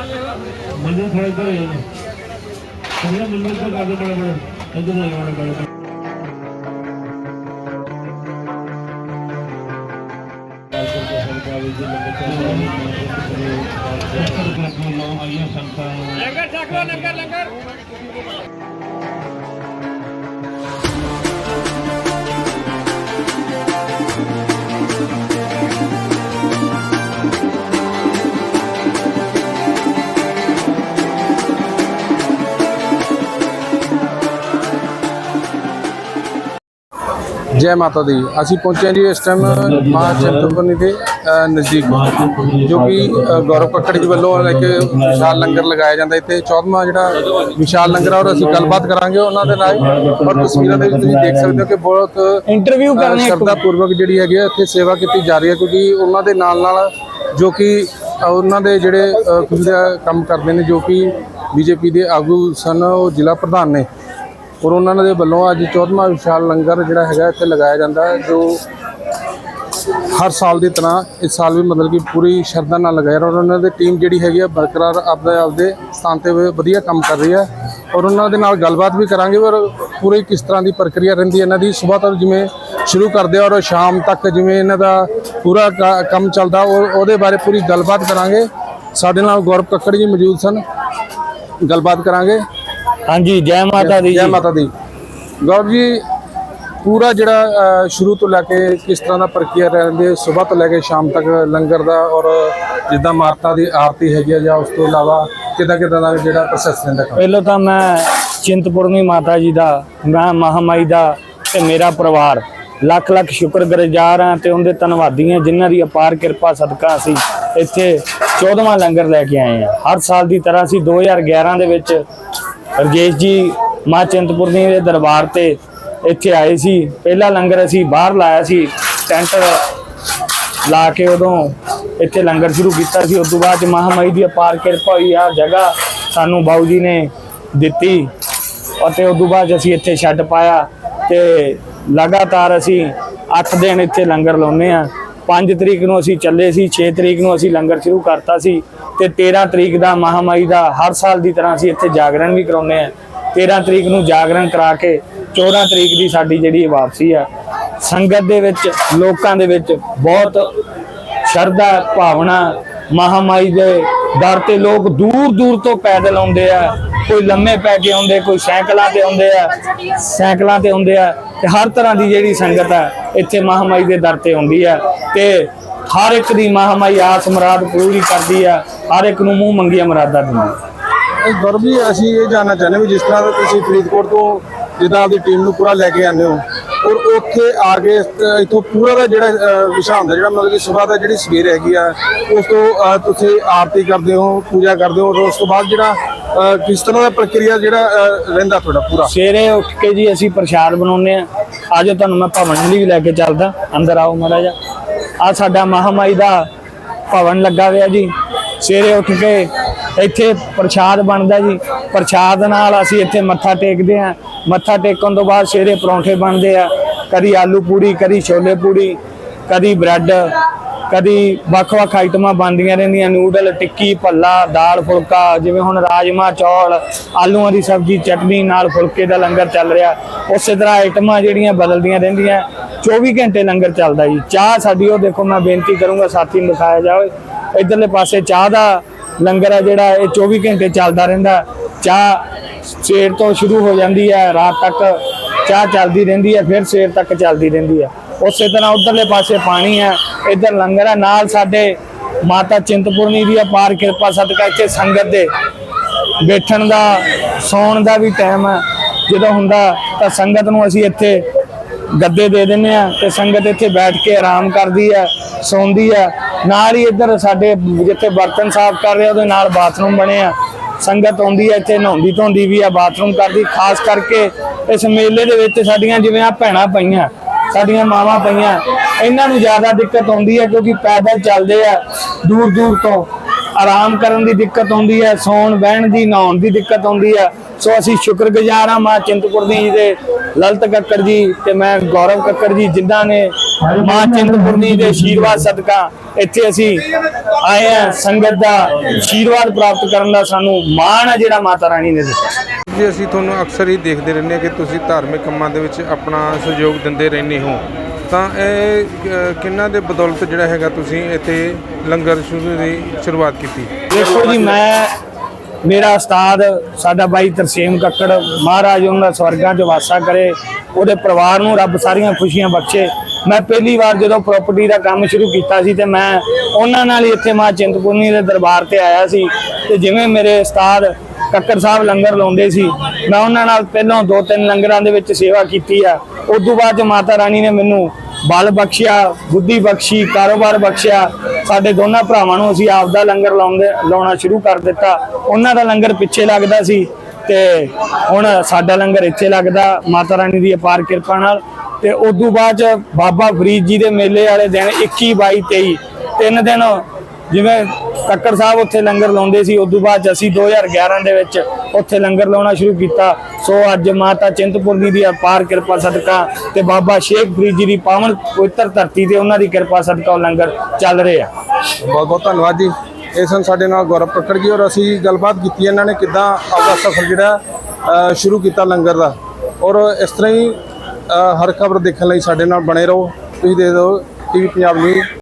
ਥੋੜਾ ਇਧਰ ਹੋ ਜਾਣਾ ਅਗਲਾ ਮੰਦਰ ਤੋਂ ਕਾਗੇ ਬੜਾ ਬੜਾ ਇਧਰ ਹੋ ਜਾਣਾ ਬੜਾ ਲੰਗਰ ਛਕ ਲੋ ਲੰਗਰ ਲੰਗਰ। ਜੈ ਮਾਤਾ ਦੀ। ਅਸੀਂ ਪਹੁੰਚੇ ਜੀ ਇਸ ਟਾਈਮ ਮਾਂ ਚਿੰਤਪੁਰਨੀ ਦੇ ਨਜ਼ਦੀਕ। ਜੋ ਕਿ ਗੌਰਵ ਕੱਕੜ ਜੀ ਵੱਲੋਂ ਇੱਕ ਵਿਸ਼ਾਲ ਲੰਗਰ ਲਗਾਇਆ ਜਾਂਦਾ ਇੱਥੇ। 14ਵਾਂ ਜਿਹੜਾ ਵਿਸ਼ਾਲ ਲੰਗਰ ਆ ਔਰ ਅਸੀਂ ਗੱਲਬਾਤ ਕਰਾਂਗੇ ਉਹਨਾਂ ਦੇ ਨਾਲ। ਔਰ ਤਸਵੀਰਾਂ ਦੇ ਵਿੱਚ ਤੁਸੀਂ ਦੇਖ ਸਕਦੇ ਹੋ ਕਿ ਬਹੁਤ ਇੰਟਰਵਿਊ ਕਰਨੇ ਸ਼ਰਧਾ ਪੂਰਵਕ ਜਿਹੜੀ ਹੈਗੀ ਇੱਥੇ ਸੇਵਾ ਕੀਤੀ ਜਾ ਰਹੀ ਹੈ ਕਿਉਂਕਿ ਉਹਨਾਂ ਦੇ ਨਾਲ ਨਾਲ ਜੋ ਕਿ ਉਹਨਾਂ ਦੇ ਜਿਹੜੇ ਕੰਮ ਕਰਦੇ ਨੇ ਜੋ ਕਿ ਬੀਜੇਪੀ ਦੇ ਆਗੂ ਸਨ ਉਹ ਜ਼ਿਲ੍ਹਾ ਪ੍ਰਧਾਨ ਨੇ। ਔਰ ਉਹਨਾਂ ਦੇ ਵੱਲੋਂ ਅੱਜ 14ਵਾਂ ਵਿਸ਼ਾਲ ਲੰਗਰ ਜਿਹੜਾ ਹੈਗਾ ਇੱਥੇ ਲਗਾਇਆ ਜਾਂਦਾ ਹੈ, ਜੋ ਹਰ ਸਾਲ ਦੀ ਤਰ੍ਹਾਂ ਇਸ ਸਾਲ ਵੀ ਮਤਲਬ ਕਿ ਪੂਰੀ ਸ਼ਰਧਾ ਨਾਲ ਲਗਾਇਆ ਔਰ ਉਹਨਾਂ ਦੀ ਟੀਮ ਜਿਹੜੀ ਹੈਗੀ ਆ ਬਰਕਰਾਰ ਆਪਦੇ ਆਪਦੇ ਸਥਾਨ ਤੇ ਵਧੀਆ ਕੰਮ ਕਰ ਰਹੀ ਹੈ। ਔਰ ਉਹਨਾਂ ਦੇ ਨਾਲ ਗੱਲਬਾਤ ਵੀ ਕਰਾਂਗੇ, ਔਰ ਪੂਰੀ ਕਿਸ ਤਰ੍ਹਾਂ ਦੀ ਪ੍ਰਕਿਰਿਆ ਰਹਿੰਦੀ ਹੈ ਇਹਨਾਂ ਦੀ। ਸਵੇਰ ਤੋਂ ਜਿਵੇਂ ਸ਼ੁਰੂ ਕਰਦੇ ਆ, ਔਰ ਸ਼ਾਮ ਤੱਕ ਜਿਵੇਂ ਇਹਨਾਂ ਦਾ ਪੂਰਾ ਕ- ਕੰਮ ਚੱਲਦਾ, ਔਰ ਉਹਦੇ ਬਾਰੇ ਪੂਰੀ ਗੱਲਬਾਤ ਕਰਾਂਗੇ। ਸਾਡੇ ਨਾਲ ਗੌਰਵ ਕੱਕੜ ਜੀ ਮੌਜੂਦ ਸਨ। ਗੱਲਬਾਤ ਕਰਾਂਗੇ। ਹਾਂਜੀ ਜੈ ਮਾਤਾ ਦੀ ਜੈ। ਜੀ ਮਾਤਾ ਦੀ। ਗੌਰਵ ਜੀ ਪੂਰਾ ਜਿਹੜਾ ਅ, ਸ਼ੁਰੂ ਤੋਂ ਲੈ ਕੇ ਕਿਸ ਤਰ੍ਹਾਂ ਦਾ ਪ੍ਰਕਿਰਿਆ ਰਹਿੰਦੀ ਹੈ ਸਵੇਰ ਤੋਂ ਲੈ ਕੇ ਸ਼ਾਮ ਤੱਕ ਲੰਗਰ ਦਾ ਔਰ ਜਿੱਦਾਂ ਮਾਤਾ ਦੀ ਆਰਤੀ ਹੈਗੀ ਆ ਜਾਂ ਉਸ ਤੋਂ ਇਲਾਵਾ ਕਿਦਾਂ ਕਿਦਾਂ ਦਾ ਜਿਹੜਾ ਪ੍ਰੋਸੈਸ ਰਹਿੰਦਾ ਕੰਮ? ਪਹਿਲਾਂ ਤਾਂ ਮੈਂ ਚਿੰਤਪੁਰਨੀ ਮਾਤਾ ਜੀ ਦਾ ਮੈਂ ਮਹਾਮਾਈ ਦਾ ਤੇ ਮੇਰਾ ਪਰਿਵਾਰ ਲੱਖ ਲੱਖ ਸ਼ੁਕਰਗੁਜ਼ਾਰ ਹਾਂ ਤੇ ਉਹਦੇ ਧੰਨਵਾਦੀ ਹਾਂ ਜਿਨ੍ਹਾਂ ਦੀ ਅਪਾਰ ਕਿਰਪਾ ਸਦਕਾ ਅਸੀਂ ਇੱਥੇ 14ਵਾਂ ਲੰਗਰ ਲੈ ਕੇ ਆਏ ਹਾਂ। ਹਰ ਸਾਲ ਦੀ ਤਰ੍ਹਾਂ ਅਸੀਂ 2011 ਦੇ ਵਿੱਚ ਰਜੇਸ਼ ਜੀ, ਮਾਂ ਚਿੰਤਪੁਰਨੀ ਦੇ ਦਰਬਾਰ ਤੇ ਇੱਥੇ ਆਏ ਸੀ। ਪਹਿਲਾ ਲੰਗਰ ਅਸੀਂ ਬਾਹਰ ਲਾਇਆ ਸੀ। ਟੈਂਟ ਲਾ ਕੇ ਉਦੋਂ ਇੱਥੇ ਲੰਗਰ ਸ਼ੁਰੂ ਕੀਤਾ ਸੀ। ਉਸ ਤੋਂ ਬਾਅਦ 'ਚ ਮਹਾਮਾਈ ਦੀ ਅਪਾਰ ਕਿਰਪਾ ਹੋਈ। ਆ ਜਗ੍ਹਾ ਸਾਨੂੰ ਬਾਊ ਜੀ ਨੇ ਦਿੱਤੀ ਅਤੇ ਉਸ ਤੋਂ ਬਾਅਦ 'ਚ ਅਸੀਂ ਇੱਥੇ ਛੱਡ ਪਾਇਆ ਤੇ ਲਗਾਤਾਰ ਅਸੀਂ 8 ਦਿਨ ਇੱਥੇ ਲੰਗਰ ਲਾਉਨੇ ਆ 5 ਤਰੀਕ ਨੂੰ ਅਸੀਂ ਚੱਲੇ ਸੀ 6 ਤਰੀਕ ਨੂੰ ਅਸੀਂ ਲੰਗਰ ਸ਼ੁਰੂ ਕਰਤਾ ਸੀ ਤੇ 13 ਤਰੀਕ ਦਾ ਮਹਾਮਾਈ ਦਾ ਹਰ ਸਾਲ ਦੀ ਤਰ੍ਹਾਂ ਅਸੀਂ ਇੱਥੇ ਜਾਗਰਣ ਵੀ ਕਰਾਉਂਦੇ ਆ 13 ਤਰੀਕ ਨੂੰ ਜਾਗਰਣ ਕਰਾ ਕੇ 14 ਤਰੀਕ ਦੀ ਸਾਡੀ ਜਿਹੜੀ ਵਾਪਸੀ ਆ। ਸੰਗਤ ਦੇ ਵਿੱਚ, ਲੋਕਾਂ ਦੇ ਵਿੱਚ ਬਹੁਤ ਸ਼ਰਧਾ, ਭਾਵਨਾ ਮਹਾਮਾਈ ਦੇ ਦਰ ਤੇ ਲੋਕ ਦੂਰ ਦੂਰ ਤੋਂ ਪੈਦਲ ਆਉਂਦੇ ਆ। ਕੋਈ ਲੰਮੇ ਪੈ ਕੇ ਆਉਂਦੇ, ਕੋਈ ਸਾਈਕਲਾਂ ਤੇ ਆਉਂਦੇ ਆ। ਸਾਈਕਲਾਂ ਤੇ ਆਉਂਦੇ ਆ। ਤੇ ਹਰ ਤਰ੍ਹਾਂ ਦੀ ਜਿਹੜੀ ਸੰਗਤ ਹੈ, ਇੱਥੇ ਮਹਾਮਾਈ ਦੇ ਦਰ ਤੇ ਆਉਂਦੀ ਹੈ ਤੇ ਹਰ ਇੱਕ ਦੀ ਮਹਾਮਾਈ ਆਸ ਮੁਰਾਦ ਪੂਰੀ ਕਰਦੀ ਹੈ, ਹਰ ਇੱਕ ਨੂੰ ਮੂੰਹ ਮੰਗੀਆਂ ਮੁਰਾਦਾਂ ਦਿੰਦੀ ਆ ਇਹ ਅਸੀਂ ਇਹ ਜਾਣਨਾ ਚਾਹੁੰਦੇ ਵੀ ਜਿਸ ਤਰ੍ਹਾਂ ਦਾ ਤੁਸੀਂ ਫਰੀਦਕੋਟ ਤੋਂ ਜਿੱਦਾਂ ਆਪਦੀ ਟੀਮ ਨੂੰ ਪੂਰਾ ਲੈ ਕੇ ਆਉਂਦੇ ਹੋ ਔਰ ਉੱਥੇ ਆ ਕੇ ਅ, ਇੱਥੋਂ ਪੂਰਾ ਦਾ ਜਿਹੜਾ ਵਿਸ਼ਾ ਹੁੰਦਾ ਜਿਹੜਾ ਮਤਲਬ ਕਿ ਸਵੇਰ ਦਾ ਜਿਹੜੀ ਸਵੇਰ ਹੈਗੀ ਆ ਉਸ ਤੋਂ ਤੁਸੀਂ ਆਰਤੀ ਕਰਦੇ ਹੋ ਪੂਜਾ ਕਰਦੇ ਹੋ ਔਰ ਉਸ ਤੋਂ ਬਾਅਦ ਜਿਹੜਾ ਕਿਸ ਤਰ੍ਹਾਂ ਦਾ ਪ੍ਰਕਿਰਿਆ ਜਿਹੜਾ ਰਹਿੰਦਾ ਤੁਹਾਡਾ ਪੂਰਾ? ਸਵੇਰੇ ਉੱਠ ਕੇ ਜੀ ਅਸੀਂ ਪ੍ਰਸ਼ਾਦ ਬਣਾਉਂਦੇ ਆ ਅੱਜ ਤੁਹਾਨੂੰ ਮੈਂ ਭਵਨ ਵੀ ਲੈ ਕੇ ਚੱਲਦਾ। ਅੰਦਰ ਆਓ ਮਹਾਰਾਜਾ। ਆ ਸਾਡਾ ਮਹਾਮਾਈ ਦਾ ਭਵਨ ਲੱਗਾ ਹੋਇਆ ਜੀ। ਸਵੇਰੇ ਉੱਠ ਕੇ ਇੱਥੇ ਪ੍ਰਸ਼ਾਦ ਬਣਦਾ ਜੀ। ਪ੍ਰਸ਼ਾਦ ਨਾਲ ਅਸੀਂ ਇੱਥੇ ਮੱਥਾ ਟੇਕਦੇ ਆ ਮੱਥਾ ਟੇਕਣ ਤੋਂ ਬਾਅਦ ਸਵੇਰੇ ਪਰੌਂਠੇ ਬਣਦੇ ਆ, ਕਦੀ ਆਲੂ ਪੂੜੀ ਕਦੀ ਛੋਲੇ ਪੂੜੀ ਕਦੀ ਬ੍ਰੈਡ, ਕਦੀ ਵੱਖ-ਵੱਖ ਆਈਟਮਾਂ ਬਣਦੀਆਂ ਰਹਿੰਦੀਆਂ, ਨੂਡਲ, ਟਿੱਕੀ, ਭੱਲਾ, ਦਾਲ, ਫੁਲਕਾ, ਜਿਵੇਂ ਹੁਣ ਰਾਜਮਾ, ਚੌਲ, ਆਲੂਆਂ ਦੀ ਸਬਜ਼ੀ, ਚਟਨੀ ਨਾਲ ਫੁਲਕੇ ਦਾ ਲੰਗਰ ਚੱਲ ਰਿਹਾ। ਉਸੇ ਤਰ੍ਹਾਂ ਆਈਟਮਾਂ ਜਿਹੜੀਆਂ ਬਦਲਦੀਆਂ ਰਹਿੰਦੀਆਂ 24 ਘੰਟੇ ਲੰਗਰ ਚੱਲਦਾ ਜੀ। ਚਾਹ ਸਾਡੀ, ਉਹ ਦੇਖੋ ਮੈਂ ਬੇਨਤੀ ਕਰੂੰਗਾ ਸਾਥੀ ਨੂੰ ਦਿਖਾਇਆ ਜਾਵੇ, ਇਧਰਲੇ ਪਾਸੇ ਚਾਹ ਦਾ ਲੰਗਰ ਹੈ ਜਿਹੜਾ, ਇਹ 24 ਘੰਟੇ ਚੱਲਦਾ ਰਹਿੰਦਾ। ਚਾਹ ਸਵੇਰ ਤੋਂ ਸ਼ੁਰੂ ਹੋ ਜਾਂਦੀ ਹੈ, ਰਾਤ ਤੱਕ ਚਾਹ ਚੱਲਦੀ ਰਹਿੰਦੀ ਹੈ, ਫਿਰ ਸਵੇਰ ਤੱਕ ਚੱਲਦੀ ਰਹਿੰਦੀ ਹੈ। ਉਸੇ ਤਰ੍ਹਾਂ ਉਧਰਲੇ ਪਾਸੇ ਪਾਣੀ ਹੈ, ਇੱਧਰ ਲੰਗਰ ਹੈ, ਨਾਲ ਸਾਡੇ ਮਾਤਾ ਚਿੰਤਪੁਰਨੀ ਦੀ ਅਪਾਰ ਕਿਰਪਾ ਸਦਕਾ ਇੱਥੇ ਸੰਗਤ ਦੇ ਬੈਠਣ ਦਾ, ਸੌਣ ਦਾ ਵੀ ਟਾਈਮ ਹੈ। ਜਦੋਂ ਹੁੰਦਾ ਤਾਂ ਸੰਗਤ ਨੂੰ ਅਸੀਂ ਇੱਥੇ ਗੱਦੇ ਦੇ ਦਿੰਨੇ ਆ ਤੇ ਸੰਗਤ ਇੱਥੇ ਬੈਠ ਕੇ ਆਰਾਮ ਕਰਦੀ ਹੈ, ਸੌਂਦੀ ਹੈ। ਨਾਲ ਹੀ ਇੱਧਰ ਸਾਡੇ ਜਿੱਥੇ ਬਰਤਨ ਸਾਫ਼ ਕਰ ਰਹੇ, ਉਹਦੇ ਨਾਲ ਬਾਥਰੂਮ ਬਣੇ ਆ। ਸੰਗਤ ਆਉਂਦੀ ਹੈ, ਇੱਥੇ ਨਹਾਉਂਦੀ ਧੋਂਦੀ ਵੀ ਆ ਬਾਥਰੂਮ ਕਰਦੀ, ਖਾਸ ਕਰਕੇ ਇਸ ਮੇਲੇ ਦੇ ਵਿੱਚ ਸਾਡੀਆਂ ਜਿਵੇਂ ਆ ਭੈਣਾਂ ਪਈਆਂ, ਸਾਡੀਆਂ ਮਾਵਾਂ ਪਈਆਂ, ਇਹਨਾਂ ਨੂੰ ਜ਼ਿਆਦਾ ਦਿੱਕਤ ਆਉਂਦੀ ਹੈ ਕਿਉਂਕਿ ਪੈਦਲ ਚੱਲਦੇ ਆ ਦੂਰ ਦੂਰ ਤੋਂ। ਆਰਾਮ ਕਰਨ ਦੀ ਦਿੱਕਤ ਆਉਂਦੀ ਹੈ, ਸੌਣ ਬਹਿਣ ਦੀ, ਨਹਾਉਣ ਦੀ ਦਿੱਕਤ ਆਉਂਦੀ ਹੈ। ਸੋ ਅਸੀਂ ਸ਼ੁਕਰਗੁਜ਼ਾਰ ਹਾਂ ਮਾਂ ਚਿੰਤਪੁਰਨੀ ਜੀ ਦੇ ਲਲਤ ਕੱਕੜ ਜੀ ਤੇ ਮੈਂ ਗੌਰਵ ਕੱਕੜ ਜੀ ਜਿਨ੍ਹਾਂ ਨੇ ਮਾਂ ਚਿੰਤਪੁਰਨੀ ਦੇ ਆਸ਼ੀਰਵਾਦ ਸਦਕਾ ਇੱਥੇ ਅਸੀਂ ਆਏ ਆ ਸੰਗਤ ਦਾ ਆਸ਼ੀਰਵਾਦ ਪ੍ਰਾਪਤ ਕਰਨ ਦਾ ਸਾਨੂੰ ਮਾਣ ਆ ਜਿਹੜਾ ਮਾਤਾ ਰਾਣੀ ਨੇ ਦਿੱਤਾ। ਜੀ ਅਸੀਂ ਤੁਹਾਨੂੰ ਅਕਸਰ ਹੀ ਦੇਖਦੇ ਰਹਿੰਦੇ ਹਾਂ ਕਿ ਤੁਸੀਂ ਧਾਰਮਿਕ ਕੰਮਾਂ ਦੇ ਵਿੱਚ ਆਪਣਾ ਸਹਿਯੋਗ ਦਿੰਦੇ ਰਹਿੰਦੇ ਹੋ। ਤਾਂ ਇਹ ਕਿੰਨਾ ਦੇ ਬਦੌਲਤ ਜਿਹੜਾ ਹੈਗਾ ਤੁਸੀਂ ਇੱਥੇ ਲੰਗਰ ਸ਼ੁਰੂ ਦੀ ਸ਼ੁਰੂਆਤ ਕੀਤੀ? ਦੇਖੋ ਜੀ ਮੈਂ ਮੇਰਾ ਉਸਤਾਦ ਸਾਡਾ ਬਾਈ ਤਰਸੇਮ ਕੱਕੜ ਮਹਾਰਾਜ ਉਹਨਾਂ ਦਾ ਸਵਰਗਾਂ 'ਚ ਵਾਸਾ ਕਰੇ ਉਹਦੇ ਪਰਿਵਾਰ ਨੂੰ ਰੱਬ ਸਾਰੀਆਂ ਖੁਸ਼ੀਆਂ ਬਖਸ਼ੇ। ਮੈਂ ਪਹਿਲੀ ਵਾਰ ਜਦੋਂ ਪ੍ਰਾਪਰਟੀ ਦਾ ਕੰਮ ਸ਼ੁਰੂ ਕੀਤਾ ਸੀ ਤੇ ਮੈਂ ਉਹਨਾਂ ਨਾਲ ਹੀ ਇੱਥੇ ਮਾਂ ਚਿੰਤਪੁਰਨੀ ਦੇ ਦਰਬਾਰ ਤੇ ਆਇਆ ਸੀ ਤੇ ਜਿਵੇਂ ਮੇਰੇ ਉਸਤਾਦ ਕੱਕਰ ਸਾਹਿਬ ਲੰਗਰ ਲਾਉਂਦੇ ਸੀ, ਮੈਂ ਉਹਨਾਂ ਨਾਲ ਪਹਿਲਾਂ ਦੋ ਤਿੰਨ ਲੰਗਰਾਂ ਦੇ ਵਿੱਚ ਸੇਵਾ ਕੀਤੀ ਆ। ਉਸ ਤੋਂ ਬਾਅਦ 'ਚ ਮਾਤਾ ਰਾਣੀ ਨੇ ਮੈਨੂੰ ਬਲ ਬਖਸ਼ਿਆ, ਬੁੱਧੀ ਬਖਸ਼ੀ, ਕਾਰੋਬਾਰ ਬਖਸ਼ਿਆ, ਸਾਡੇ ਦੋਨਾਂ ਭਰਾਵਾਂ ਨੂੰ ਅਸੀਂ ਆਪਦਾ ਲੰਗਰ ਲਾਉਂਦੇ, ਲਾਉਣਾ ਸ਼ੁਰੂ ਕਰ ਦਿੱਤਾ। ਉਹਨਾਂ ਦਾ ਲੰਗਰ ਪਿੱਛੇ ਲੱਗਦਾ ਸੀ ਤੇ ਹੁਣ ਸਾਡਾ ਲੰਗਰ ਇੱਥੇ ਲੱਗਦਾ। ਮਾਤਾ ਰਾਣੀ ਦੀ ਅਪਾਰ ਕਿਰਪਾ ਨਾਲ ਤੇ ਉਸ ਤੋਂ ਬਾਅਦ 'ਚ ਬਾਬਾ ਫਰੀਦ ਜੀ ਦੇ ਮੇਲੇ ਵਾਲੇ ਦਿਨ 21 22 23 ਤਿੰਨ ਦਿਨ ਜਿਵੇਂ ਕੱਕੜ ਸਾਹਿਬ ਉੱਥੇ ਲੰਗਰ ਲਾਉਂਦੇ ਸੀ, ਉਦੋਂ ਬਾਅਦ 'ਚ ਅਸੀਂ 2011 ਦੇ ਵਿੱਚ ਉੱਥੇ ਲੰਗਰ ਲਾਉਣਾ ਸ਼ੁਰੂ ਕੀਤਾ। ਸੋ ਅੱਜ ਮਾਤਾ ਚਿੰਤਪੁਰਨੀ ਦੀ ਅਪਾਰ ਕਿਰਪਾ ਸਦਕਾ ਤੇ ਬਾਬਾ ਸ਼ੇਖ ਫਰੀਦ ਜੀ ਦੀ ਪਾਵਨ ਪਵਿੱਤਰ ਧਰਤੀ ਤੇ ਉਹਨਾਂ ਦੀ ਕਿਰਪਾ ਸਦਕਾ ਉਹ ਲੰਗਰ ਚੱਲ ਰਹੇ ਆ। ਬਹੁਤ ਬਹੁਤ ਧੰਨਵਾਦ ਜੀ। ਇਹ ਸਨ ਸਾਡੇ ਨਾਲ ਗੌਰਵ ਕੱਕੜ ਜੀ ਔਰ ਅਸੀਂ ਗੱਲਬਾਤ ਕੀਤੀ, ਇਹਨਾਂ ਨੇ ਕਿੱਦਾਂ ਆਪਦਾ ਸਫ਼ਰ ਜਿਹੜਾ ਸ਼ੁਰੂ ਕੀਤਾ ਲੰਗਰ ਦਾ। ਔਰ ਇਸ ਤਰ੍ਹਾਂ ਹੀ ਹਰ ਖਬਰ ਦੇਖਣ ਲਈ ਸਾਡੇ ਨਾਲ ਬਣੇ ਰਹੋ। ਤੁਸੀਂ ਦੇ ਦਿਓ ਟੀਵੀ ਪੰਜਾਬ ਨਿਊਜ਼